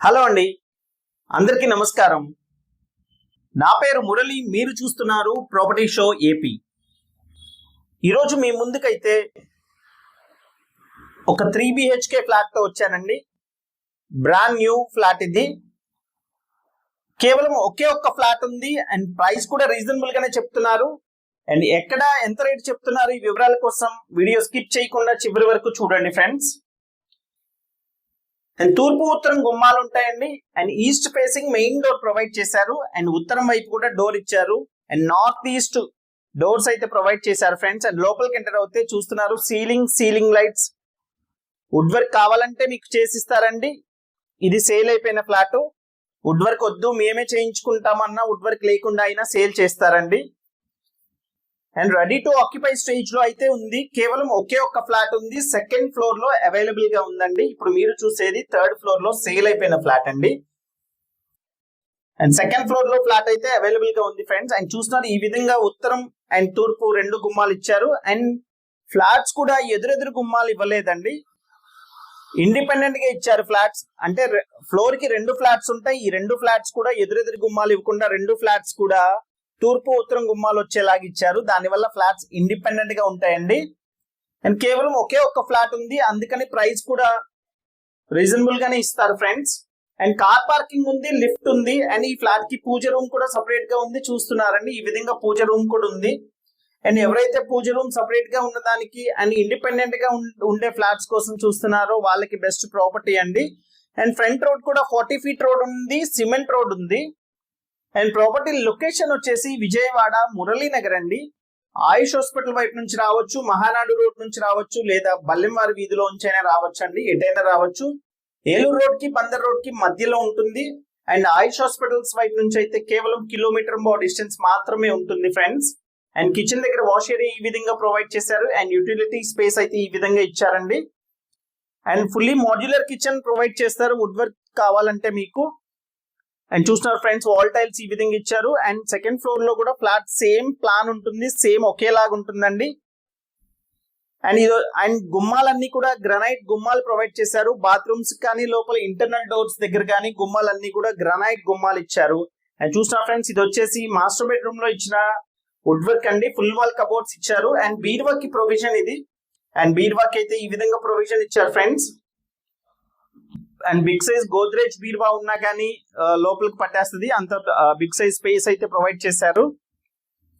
Hello అండి. అందరికీ నమస్కారం. నా పేరు మురళి మీరు చూస్తున్నారు ప్రాపర్టీ షో ఏపీ ఈరోజు మీ ముందుకైతే ఒక త్రీ బిహెచ్కే ఫ్లాట్తో వచ్చానండి. బ్రాండ్ న్యూ ఫ్లాట్ ఇది. కేవలం ఒకే ఒక్క ఫ్లాట్ ఉంది అండ్ ప్రైస్ కూడా రీజనబుల్గానే చెప్తున్నారు. అండ్ ఎక్కడ ఎంత రేట్ చెప్తున్నారు ఈ వివరాల కోసం వీడియో స్కిప్ చేయకుండా చివరి వరకు చూడండి ఫ్రెండ్స్ అండ్ తూర్పు ఉత్తరం గుమ్మాలు ఉంటాయండి. And east facing main door provide చేశారు. అండ్ ఉత్తరం వైపు కూడా డోర్ ఇచ్చారు. అండ్ నార్త్ ఈస్ట్ డోర్స్ అయితే ప్రొవైడ్ చేశారు ఫ్రెండ్స్. అండ్ లోపలికి ఎంటర్ అవుతే చూస్తున్నారు ceiling ceiling lights. Wood work కావాలంటే మీకు చేసిస్తారండి. ఇది సేల్ అయిపోయిన ఫ్లాట్. వుడ్ వర్క్ వద్దు మేమే చేయించుకుంటామన్నా వుడ్ వర్క్ లేకుండా అయినా సేల్ చేస్తారండి. అండ్ రెడీ టు ఆక్యుపై స్టేజ్లో అయితే ఉంది. కేవలం ఒకే ఒక్క ఫ్లాట్ ఉంది. సెకండ్ ఫ్లోర్లో అవైలబుల్గా ఉందండి. ఇప్పుడు మీరు చూసేది థర్డ్ ఫ్లోర్లో సేల్ అయిపోయిన ఫ్లాట్ అండి. అండ్ సెకండ్ ఫ్లోర్లో ఫ్లాట్ అయితే అవైలబుల్గా ఉంది ఫ్రెండ్స్. అండ్ చూస్తున్నారు ఈ విధంగా ఉత్తరం అండ్ తూర్పు రెండు గుమ్మాలు ఇచ్చారు. అండ్ ఫ్లాట్స్ కూడా ఎదురెదురు గుమ్మాలు ఇవ్వలేదండి. ఇండిపెండెంట్గా ఇచ్చారు ఫ్లాట్స్. అంటే ఫ్లోర్కి రెండు ఫ్లాట్స్ ఉంటాయి. ఈ రెండు ఫ్లాట్స్ కూడా ఎదురెదురు గుమ్మాలు ఇవ్వకుండా రెండు ఫ్లాట్స్ కూడా తూర్పు ఉత్తరం గుమ్మాలు వచ్చేలాగా ఇచ్చారు. దానివల్ల ఫ్లాట్స్ ఇండిపెండెంట్గా ఉంటాయండి. అండ్ కేవలం ఒకే ఒక్క ఫ్లాట్ ఉంది. అందుకని ప్రైస్ కూడా రీజనబుల్ గానే ఇస్తారు ఫ్రెండ్స్. అండ్ కార్ పార్కింగ్ ఉంది లిఫ్ట్ ఉంది అండ్ ఈ ఫ్లాట్కి పూజ రూమ్ కూడా సపరేట్గా ఉంది చూస్తున్నారండి. ఈ విధంగా పూజ రూమ్ కూడా ఉంది. అండ్ ఎవరైతే పూజ రూమ్ సపరేట్గా ఉన్నదానికి అండ్ ఇండిపెండెంట్గా ఉండే ఫ్లాట్స్ కోసం చూస్తున్నారో వాళ్ళకి బెస్ట్ ప్రాపర్టీ అండి. అండ్ ఫ్రంట్ రోడ్ కూడా ఫార్టీ ఫీట్ రోడ్ ఉంది సిమెంట్ రోడ్ ఉంది. అండ్ ప్రాపర్టీ లొకేషన్ వచ్చేసి విజయవాడ మురళీనగర్ అండి. ఆయుష్ హాస్పిటల్ వైపు నుంచి రావచ్చు మహానాడు రోడ్ నుంచి రావచ్చు లేదా బల్లెంవారి వీధిలో నుంచైనా రావచ్చు అండి. ఎటైనా రావచ్చు. ఏలూరు రోడ్కి బందర్ రోడ్కి మధ్యలో ఉంటుంది. అండ్ ఆయుష్ హాస్పిటల్స్ వైపు నుంచి అయితే కేవలం కిలోమీటర్ డిస్టెన్స్ మాత్రమే ఉంటుంది ఫ్రెండ్స్. అండ్ కిచెన్ దగ్గర వాష్ ఏరియా ఈ విధంగా ప్రొవైడ్ చేశారు. అండ్ యూటిలిటీ స్పేస్ అయితే ఈ విధంగా ఇచ్చారండి. And fully modular kitchen provide చేస్తారు. వుడ్ వర్క్ కావాలంటే మీకు. అండ్ చూస్తున్నారు ఫ్రెండ్స్ వాల్ టైల్స్ ఈ విధంగా ఇచ్చారు. అండ్ సెకండ్ ఫ్లోర్లో కూడా ఫ్లాట్ సేమ్ ప్లాన్ ఉంటుంది సేమ్ ఒకేలాగా ఉంటుందండి. అండ్ ఇది అండ్ గుమ్మాలన్నీ కూడా గ్రనైట్ గుమ్మాలు ప్రొవైడ్ చేశారు. బాత్రూమ్స్ కానీ లోపల ఇంటర్నల్ డోర్స్ దగ్గర కానీ గుమ్మాలన్నీ కూడా గ్రనైట్ గుమ్మాలు ఇచ్చారు. అండ్ చూస్తున్నారు ఫ్రెండ్స్ ఇది వచ్చేసి మాస్టర్ బెడ్రూమ్లో ఇచ్చిన వుడ్ వర్క్ అండి. ఫుల్ వాల్ కబోర్డ్స్ ఇచ్చారు. అండ్ బీర్కి ప్రొవిజన్ ఇది. అండ్ బీర్ అయితే ఈ విధంగా ప్రొవిజన్ ఇచ్చారు friends and big size Godrej బీర్వా ఉన్నా కానీ లోపలికి పట్టేస్తుంది. అంత బిగ్ సైజ్ స్పేస్ అయితే ప్రొవైడ్ చేశారు.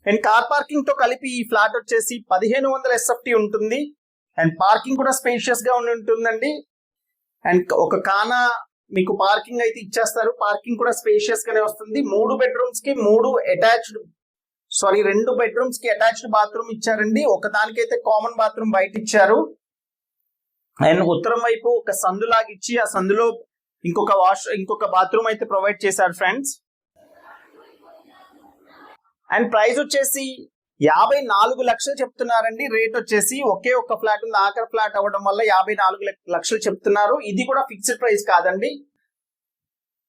అండ్ కార్ పార్కింగ్తో కలిపి ఈ ఫ్లాట్ వచ్చేసి పదిహేను వందల ఎస్ఎఫ్టీ ఉంటుంది. అండ్ పార్కింగ్ కూడా స్పేషియస్గా ఉండి ఉంటుందండి. అండ్ ఒక కానా మీకు పార్కింగ్ అయితే ఇచ్చేస్తారు. పార్కింగ్ కూడా స్పేషియస్ గానే వస్తుంది. మూడు బెడ్రూమ్స్కి మూడు అటాచ్డ్ సారీ రెండు బెడ్రూమ్స్కి అటాచ్డ్ బాత్రూమ్ ఇచ్చారండి. ఒక దానికైతే కామన్ బాత్రూమ్ బయట ఇచ్చారు. అండ్ ఉత్తరం వైపు ఒక సందు ఇచ్చి ఆ సందులో ఇంకొక వాష్ ఇంకొక బాత్రూమ్ అయితే ప్రొవైడ్ చేశారు ఫ్రెండ్స్. అండ్ ప్రైస్ వచ్చేసి యాభై నాలుగు లక్షలు చెప్తున్నారండి. రేట్ వచ్చేసి ఒకే ఒక్క ఫ్లాట్ ఉంది. ఆఖరి ఫ్లాట్ అవ్వడం వల్ల యాభై నాలుగు లక్ష- లక్షలు చెప్తున్నారు. ఇది కూడా ఫిక్స్డ్ ప్రైస్ కాదండి.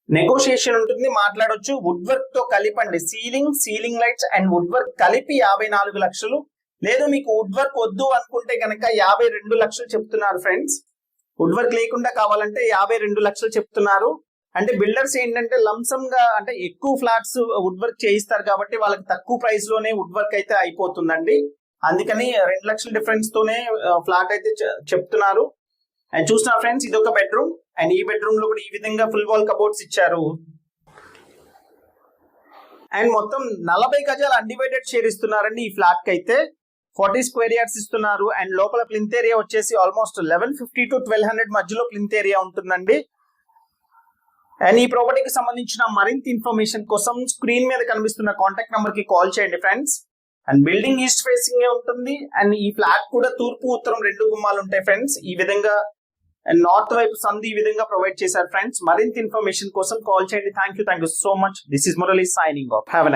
నెగోషియేషన్ ఉంటుంది. మాట్లాడొచ్చు. వుడ్ వర్క్తో కలిపండి. Ceiling ceiling lights and wood work కలిపి యాభై నాలుగు లక్షలు. లేదు మీకు వుడ్ వర్క్ వద్దు అనుకుంటే కనుక యాభై రెండు లక్షలు చెప్తున్నారు ఫ్రెండ్స్ వుడ్ వర్క్ లేకుండా కావాలంటే యాభై రెండు లక్షలు చెప్తున్నారు. అంటే బిల్డర్స్ ఏంటంటే లంసమ్గా అంటే ఎక్కువ ఫ్లాట్స్ వుడ్ వర్క్ చేయిస్తారు కాబట్టి వాళ్ళకి తక్కువ ప్రైస్లోనే వుడ్ వర్క్ అయితే అయిపోతుందండి. అందుకని రెండు లక్షల డిఫరెన్స్ తోనే ఫ్లాట్ అయితే చెప్తున్నారు. అండ్ చూసిన ఫ్రెండ్స్ ఇది ఒక బెడ్రూమ్ అండ్ ఈ బెడ్రూమ్లో కూడా ఈ విధంగా ఫుల్ వాల్ కబోర్డ్స్ ఇచ్చారు. అండ్ మొత్తం నలభై గజాలు అన్డివైడెడ్ షేర్ ఇస్తున్నారండి ఈ ఫ్లాట్కి అయితే ఫార్టీ స్క్వేర్ యార్డ్స్ ఇస్తున్నారు. అండ్ లోపల ప్లింత్ ఏరియా వచ్చేసి almost eleven fifty to twelve hundred మధ్యలో ప్లింత్ ఏరియా ఉంటుందండి. అండ్ ఈ ప్రాపర్టీకి సంబంధించిన మరింత ఇన్ఫర్మేషన్ కోసం స్క్రీన్ మీద కనిపిస్తున్న కాంటాక్ట్ నంబర్కి కాల్ చేయండి friends and building east facing ఉంటుంది. అండ్ ఈ ఫ్లాట్ కూడా తూర్పు ఉత్తరం రెండు గుమ్మాలు ఉంటాయి ఫ్రెండ్స్ ఈ విధంగా అండ్ నార్త్ వైపు సంధి ఈ విధంగా ప్రొవైడ్ చేశారు ఫ్రెండ్స్ మరింత ఇన్ఫర్మేషన్ కోసం కాల్ చేయండి. Thank you thank you so much this is Murali signing off have